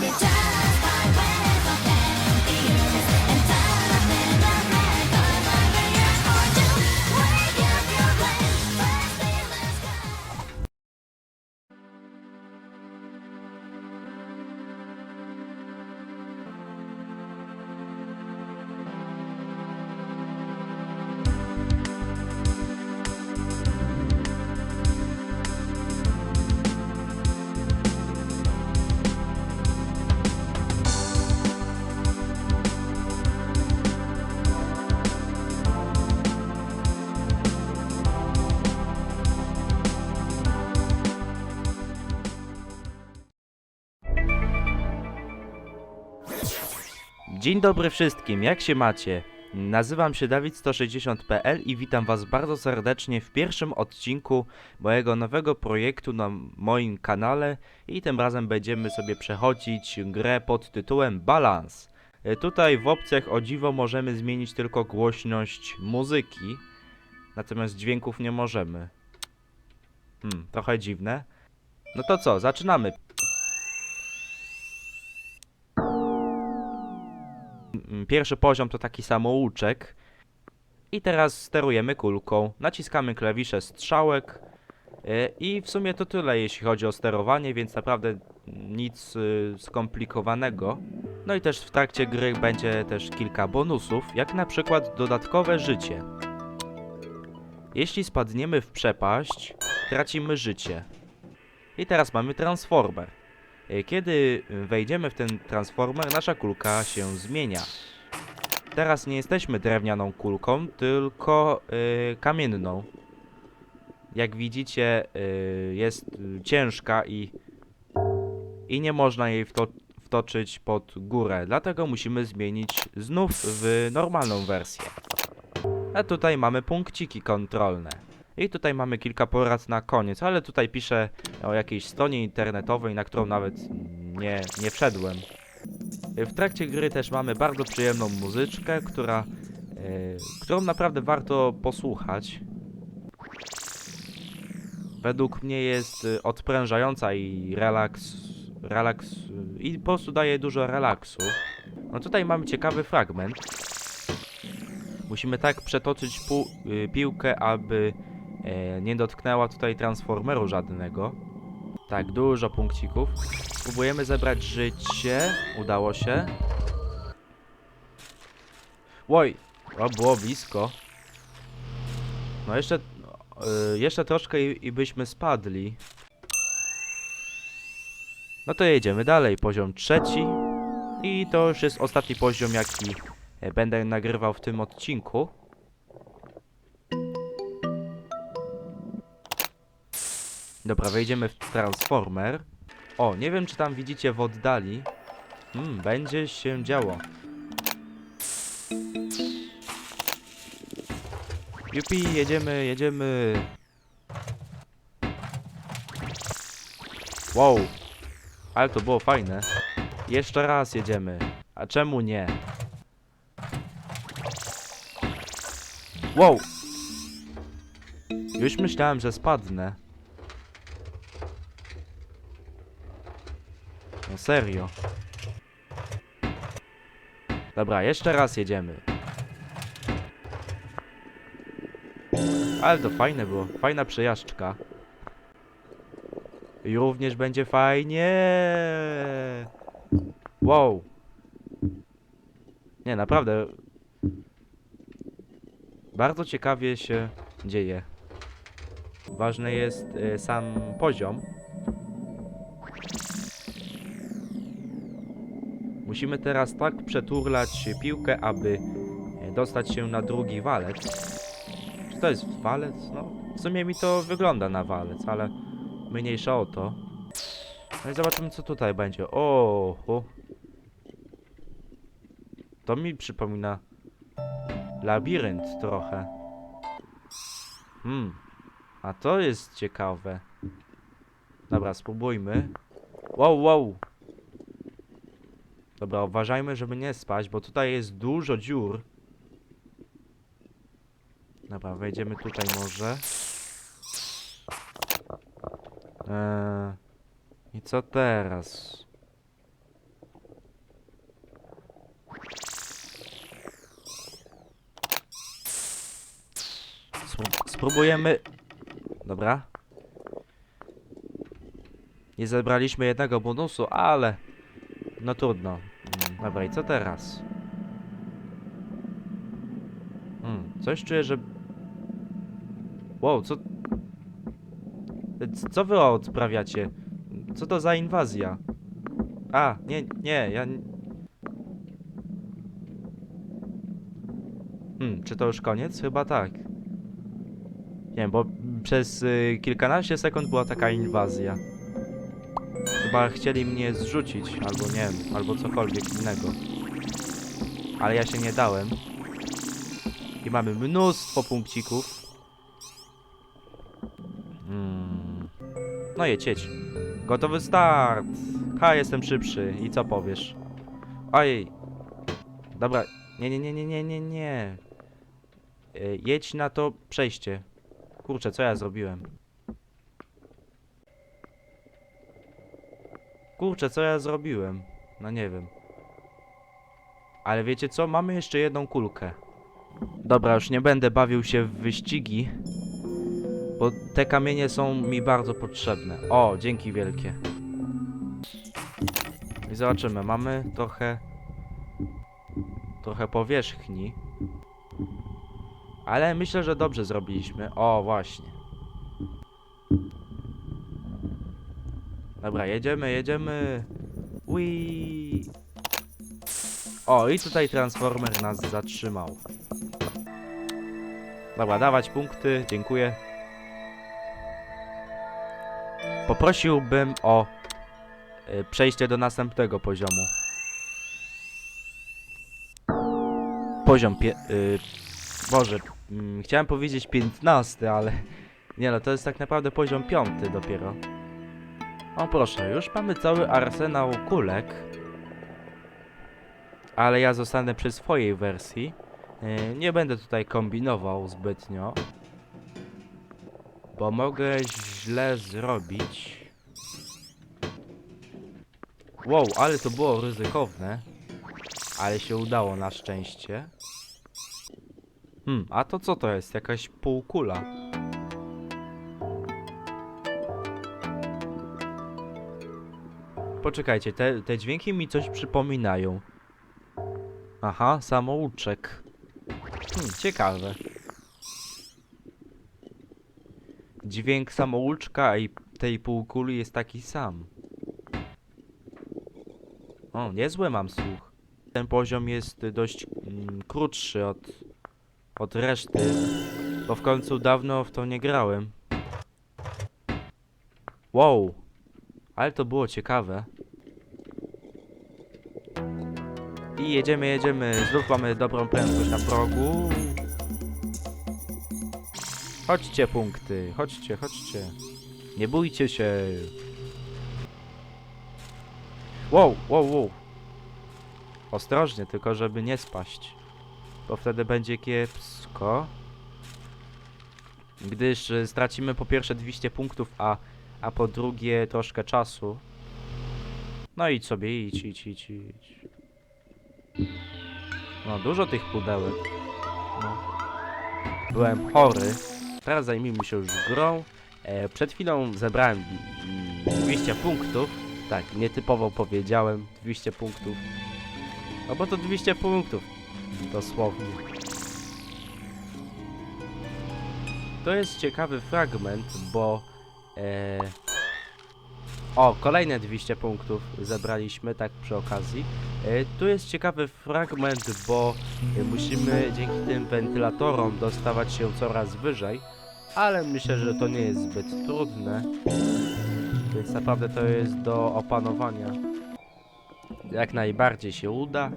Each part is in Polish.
내 Dzień dobry wszystkim, jak się macie? Nazywam się Dawid160.pl i witam was bardzo serdecznie w pierwszym odcinku mojego nowego projektu na moim kanale i tym razem będziemy sobie przechodzić grę pod tytułem Balance. E, Tutaj w opcjach o dziwo możemy zmienić tylko głośność muzyki, natomiast dźwięków nie możemy. Hmm, trochę dziwne. No to co, zaczynamy. Pierwszy poziom to taki samouczek. I teraz sterujemy kulką. Naciskamy klawisze strzałek. y, I w sumie to tyle, jeśli chodzi o sterowanie, więc naprawdę nic y, skomplikowanego. No i też w trakcie gry będzie też kilka bonusów, jak na przykład dodatkowe życie. Jeśli spadniemy w przepaść, tracimy życie. I teraz mamy transformer. Y, Kiedy wejdziemy w ten transformer, nasza kulka się zmienia. Teraz nie jesteśmy drewnianą kulką, tylko y, kamienną. Jak widzicie, y, jest ciężka i, i nie można jej wto wtoczyć pod górę. Dlatego musimy zmienić znów w normalną wersję. A tutaj mamy punkciki kontrolne. I tutaj mamy kilka porad na koniec, ale tutaj piszę o jakiejś stronie internetowej, na którą nawet nie, nie wszedłem. W trakcie gry też mamy bardzo przyjemną muzyczkę, która, e, którą naprawdę warto posłuchać. Według mnie jest e, odprężająca i relaks, relaks i po prostu daje dużo relaksu. No tutaj mamy ciekawy fragment. Musimy tak przetoczyć pu- y, piłkę, aby e, nie dotknęła tutaj transformeru żadnego. Tak, dużo punkcików. Spróbujemy zebrać życie. Udało się. Oj, o, było blisko. No jeszcze, y, jeszcze troszkę i, i byśmy spadli. No to jedziemy dalej. Poziom trzeci. I to już jest ostatni poziom, jaki e, będę nagrywał w tym odcinku. Dobra, wejdziemy w Transformer. O, nie wiem czy tam widzicie w oddali. Hmm, będzie się działo. Jupi, jedziemy, jedziemy. Wow. Ale to było fajne. Jeszcze raz jedziemy. A czemu nie? Wow. Już myślałem, że spadnę. No serio. Dobra, jeszcze raz jedziemy. Ale to fajne było. Fajna przejażdżka. I również będzie fajnie. Wow. Nie, naprawdę. Bardzo ciekawie się dzieje. Ważny jest y, sam poziom. Musimy teraz tak przeturlać piłkę, aby e, dostać się na drugi walec. Czy to jest walec? No, w sumie mi to wygląda na walec, ale mniejsza o to. No i zobaczymy, co tutaj będzie. O, o. To mi przypomina labirynt trochę. Hmm, a to jest ciekawe. Dobra, spróbujmy. Wow, wow. Dobra, uważajmy, żeby nie spać, bo tutaj jest dużo dziur. Dobra, wejdziemy tutaj może. Eee, I co teraz? Spróbujemy... Dobra. Nie zebraliśmy jednego bonusu, ale no trudno. Mm, Dobra, i co teraz? Hmm, coś czuję, że... Wow, co... Co wy odprawiacie? Co to za inwazja? A, nie, nie, ja... Hmm, czy to już koniec? Chyba tak. Nie bo przez y, kilkanaście sekund była taka inwazja. Chyba chcieli mnie zrzucić, albo nie wiem, albo cokolwiek innego. Ale ja się nie dałem. I mamy mnóstwo punkcików. Mm. No jedź. Gotowy start! Ha, jestem szybszy. I co powiesz? Oj. Dobra. Nie, nie, nie, nie, nie, nie, nie. Y, Jedź na to przejście. Kurczę, co ja zrobiłem? Kurczę, co ja zrobiłem? No nie wiem. Ale wiecie co? Mamy jeszcze jedną kulkę. Dobra, już nie będę bawił się w wyścigi. Bo te kamienie są mi bardzo potrzebne. O, dzięki wielkie. I zobaczymy, mamy trochę... Trochę powierzchni. Ale myślę, że dobrze zrobiliśmy. O, właśnie. Dobra, jedziemy, jedziemy. Ui. O, i tutaj Transformer nas zatrzymał. Dobra, dawać punkty, dziękuję. Poprosiłbym o y, przejście do następnego poziomu. Poziom pie... Y, Boże, mm, chciałem powiedzieć 15, ale... Nie no, to jest tak naprawdę poziom 5 dopiero. O proszę, już mamy cały arsenał kulek. Ale ja zostanę przy swojej wersji. Yy, nie będę tutaj kombinował zbytnio. Bo mogę źle zrobić. Wow, ale to było ryzykowne. Ale się udało na szczęście. Hmm, a to co to jest? Jakaś półkula. Poczekajcie, te, te dźwięki mi coś przypominają. Aha, samouczek. Hmm, ciekawe. Dźwięk samouczka i tej półkuli jest taki sam. O, niezły mam słuch. Ten poziom jest dość mm, krótszy od, od reszty, bo w końcu dawno w to nie grałem. Wow, ale to było ciekawe. I jedziemy, jedziemy. Znów mamy dobrą prędkość na progu. Chodźcie punkty, chodźcie, chodźcie. Nie bójcie się. Wow, wow, wow. Ostrożnie, tylko żeby nie spaść. Bo wtedy będzie kiepsko. Gdyż y, stracimy po pierwsze 200 punktów, a, a po drugie troszkę czasu. No idź sobie, idź, idź, idź, idź. No, dużo tych pudełek. No. Byłem chory. Teraz zajmijmy się już grą. E, przed chwilą zebrałem mm, 200 punktów. Tak, nietypowo powiedziałem 200 punktów. No bo to 200 punktów. Dosłownie. To jest ciekawy fragment, bo... E, o, kolejne 200 punktów zebraliśmy, tak przy okazji. E, tu jest ciekawy fragment, bo e, musimy dzięki tym wentylatorom dostawać się coraz wyżej, ale myślę, że to nie jest zbyt trudne, więc naprawdę to jest do opanowania. Jak najbardziej się uda.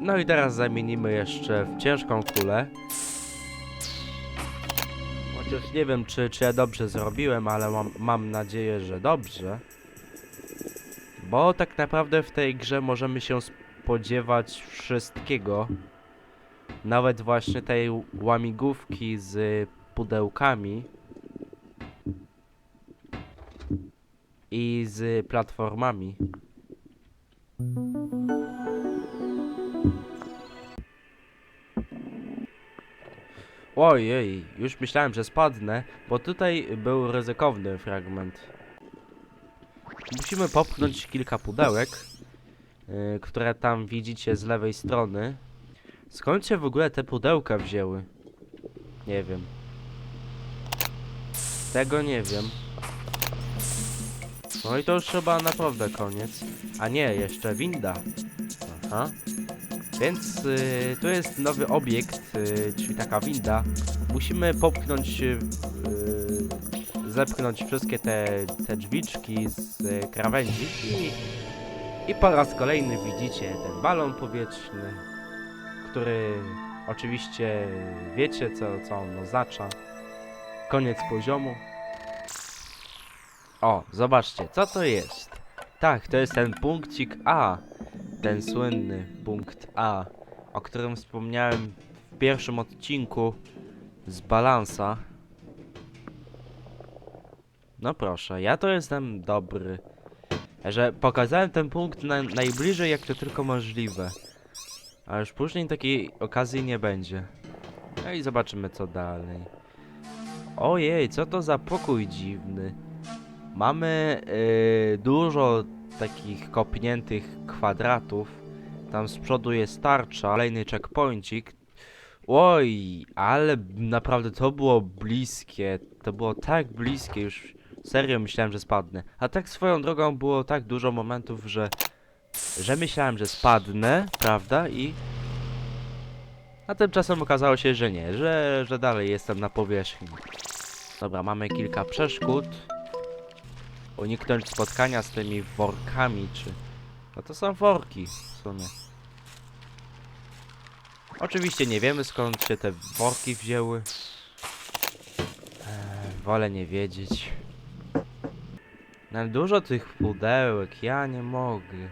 No i teraz zamienimy jeszcze w ciężką kulę. Chociaż nie wiem, czy, czy ja dobrze zrobiłem, ale mam, mam nadzieję, że dobrze. Bo tak naprawdę w tej grze możemy się spodziewać wszystkiego. Nawet właśnie tej łamigłówki z pudełkami. I z platformami. Ojej, już myślałem, że spadnę, bo tutaj był ryzykowny fragment. Musimy popchnąć kilka pudełek, yy, które tam widzicie z lewej strony. Skąd się w ogóle te pudełka wzięły? Nie wiem. Tego nie wiem. No i to już chyba naprawdę koniec. A nie, jeszcze winda. Aha. Więc y, tu jest nowy obiekt, y, czyli taka winda. Musimy popchnąć, y, zepchnąć wszystkie te, te drzwiczki z y, krawędzi i, i po raz kolejny widzicie ten balon powietrzny, który oczywiście wiecie co, co on oznacza. Koniec poziomu. O, zobaczcie, co to jest? Tak, to jest ten punkcik A. Ten słynny punkt A, o którym wspomniałem w pierwszym odcinku z balansa. No proszę, ja to jestem dobry. Że pokazałem ten punkt na, najbliżej jak to tylko możliwe. A już później takiej okazji nie będzie. No i zobaczymy co dalej. Ojej, co to za pokój dziwny. Mamy yy, dużo takich kopniętych kwadratów. Tam z przodu jest tarcza, kolejny checkpointik. Oj, ale naprawdę to było bliskie. To było tak bliskie, już serio myślałem, że spadnę. A tak swoją drogą było tak dużo momentów, że że myślałem, że spadnę, prawda? I a tymczasem okazało się, że nie, że, że dalej jestem na powierzchni. Dobra, mamy kilka przeszkód uniknąć spotkania z tymi workami, czy... No to są worki, w sumie. Oczywiście nie wiemy skąd się te worki wzięły. Eee, wolę nie wiedzieć. No dużo tych pudełek, ja nie mogę.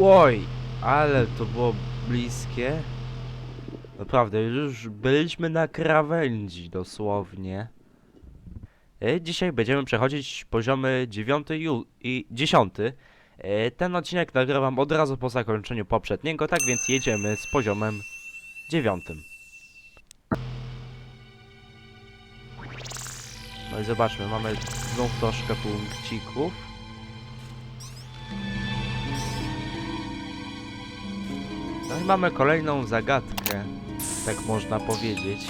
Oj, ale to było bliskie. Naprawdę, już byliśmy na krawędzi dosłownie. E, Dzisiaj będziemy przechodzić poziomy 9 ju- i 10. E, Ten odcinek nagrywam od razu po zakończeniu poprzedniego, tak więc jedziemy z poziomem 9. No i zobaczmy, mamy znów troszkę punkcików. No i mamy kolejną zagadkę, tak można powiedzieć.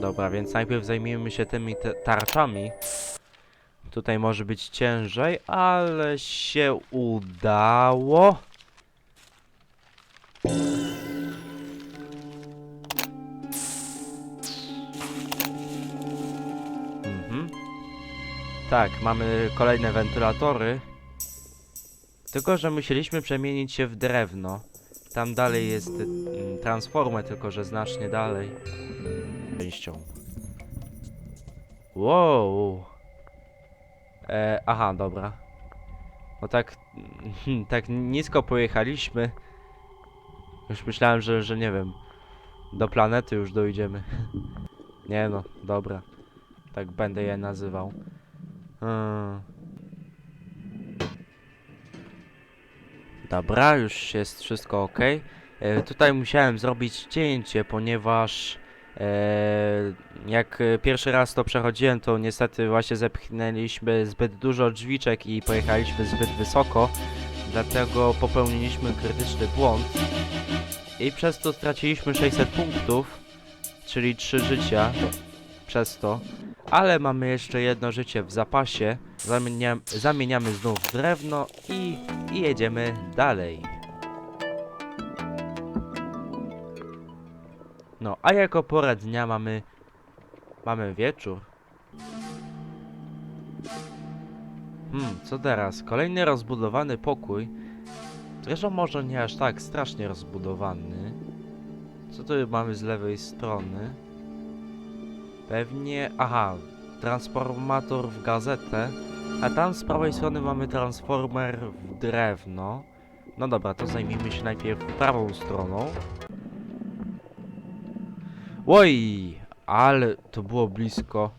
Dobra, więc najpierw zajmijmy się tymi tarczami. Tutaj może być ciężej, ale się udało. Mhm. Tak, mamy kolejne wentylatory. Tylko, że musieliśmy przemienić się w drewno. Tam dalej jest mm, transformer, tylko że znacznie dalej. Częścią. Wow. E, aha, dobra. No tak, tak nisko pojechaliśmy. Już myślałem, że, że nie wiem. Do planety już dojdziemy. nie no, dobra. Tak będę je nazywał. Hmm. Dobra, już jest wszystko ok. E, tutaj musiałem zrobić cięcie, ponieważ e, jak pierwszy raz to przechodziłem, to niestety właśnie zepchnęliśmy zbyt dużo drzwiczek i pojechaliśmy zbyt wysoko, dlatego popełniliśmy krytyczny błąd i przez to straciliśmy 600 punktów, czyli 3 życia przez to. Ale mamy jeszcze jedno życie w zapasie. Zamieniam, zamieniamy znów w drewno i, i jedziemy dalej. No, a jako porę dnia mamy... Mamy wieczór. Hmm, co teraz? Kolejny rozbudowany pokój. Zresztą może nie aż tak strasznie rozbudowany. Co tu mamy z lewej strony? Pewnie... Aha, transformator w gazetę. A tam z prawej strony mamy transformer w drewno. No dobra, to zajmijmy się najpierw prawą stroną. Oj, ale to było blisko.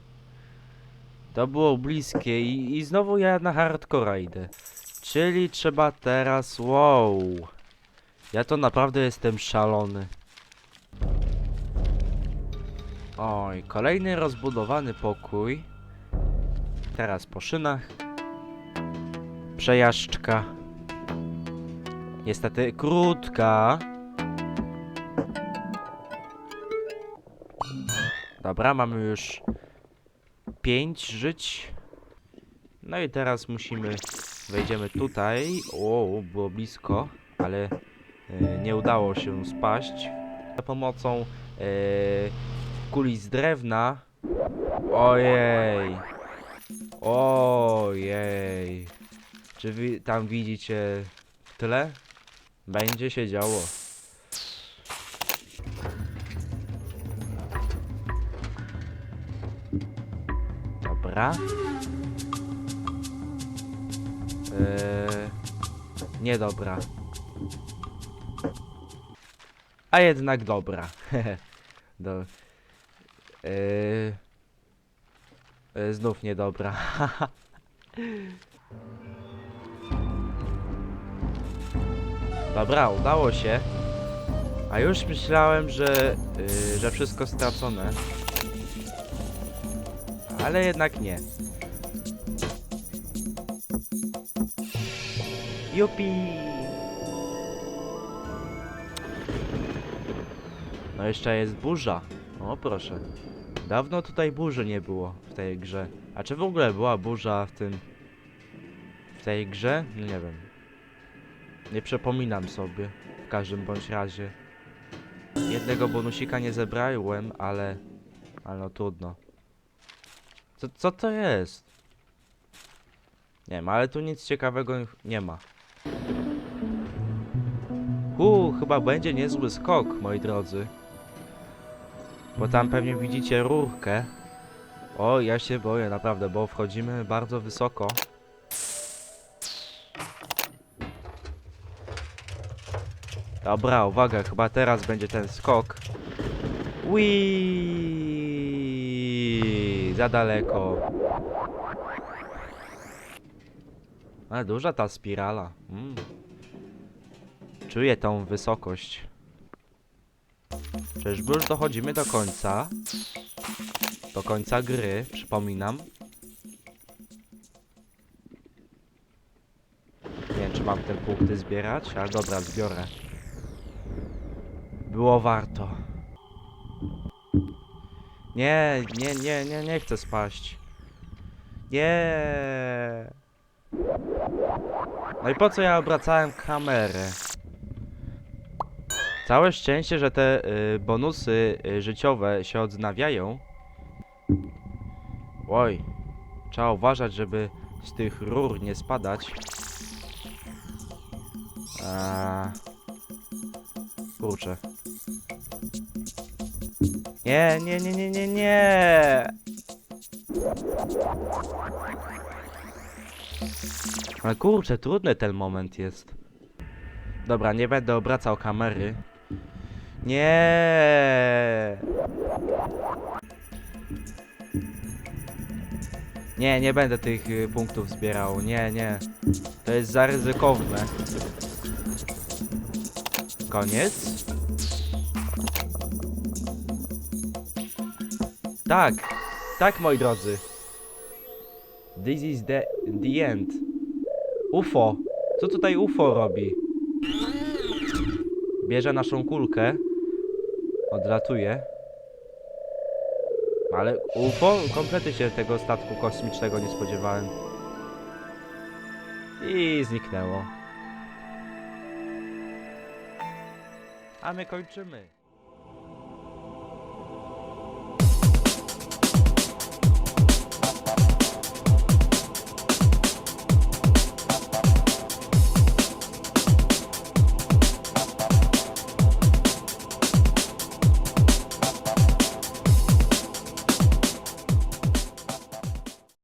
To było bliskie i, i znowu ja na hardcora idę. Czyli trzeba teraz... Wow. Ja to naprawdę jestem szalony. Oj, kolejny rozbudowany pokój. Teraz po szynach. Przejażdżka. Niestety krótka. Dobra, mamy już 5 żyć. No i teraz musimy. Wejdziemy tutaj. O, było blisko, ale e, nie udało się spaść. Za pomocą e, kuli z drewna. Ojej. Ojej. Czy tam widzicie w tle? Będzie się działo. Dobra. Eee, niedobra. A jednak dobra. Do, eee, e, znów niedobra. Dobra, udało się. A już myślałem, że, y, że wszystko stracone. Ale jednak nie. Jupi! No jeszcze jest burza. O proszę. Dawno tutaj burzy nie było w tej grze. A czy w ogóle była burza w tym... W tej grze? No nie wiem. Nie przypominam sobie. W każdym bądź razie. Jednego bonusika nie zebrałem, ale... Ale no trudno. Co, co to jest? Nie wiem, ale tu nic ciekawego nie ma. Uuu, chyba będzie niezły skok, moi drodzy. Bo tam pewnie widzicie rurkę. O, ja się boję, naprawdę, bo wchodzimy bardzo wysoko. Dobra, uwaga, chyba teraz będzie ten skok. Wii, za daleko. Ale duża ta spirala. Mm. Czuję tą wysokość. Czyżby już dochodzimy do końca? Do końca gry, przypominam. Nie wiem, czy mam te punkty zbierać, ale dobra, zbiorę. Było warto. Nie, nie, nie, nie, nie chcę spaść. Nie. No i po co ja obracałem kamerę? Całe szczęście, że te y, bonusy y, życiowe się odnawiają. Oj, trzeba uważać, żeby z tych rur nie spadać. Kurczę. Nie, nie, nie, nie, nie, nie. Ale kurczę, trudny ten moment jest. Dobra, nie będę obracał kamery. Nie. Nie, nie będę tych y, punktów zbierał. Nie, nie. To jest za ryzykowne. Koniec? Tak. Tak, moi drodzy. This is the, the end. UFO. Co tutaj UFO robi? Bierze naszą kulkę. Odlatuje. Ale UFO? Kompletnie się tego statku kosmicznego nie spodziewałem. I zniknęło. A my kończymy.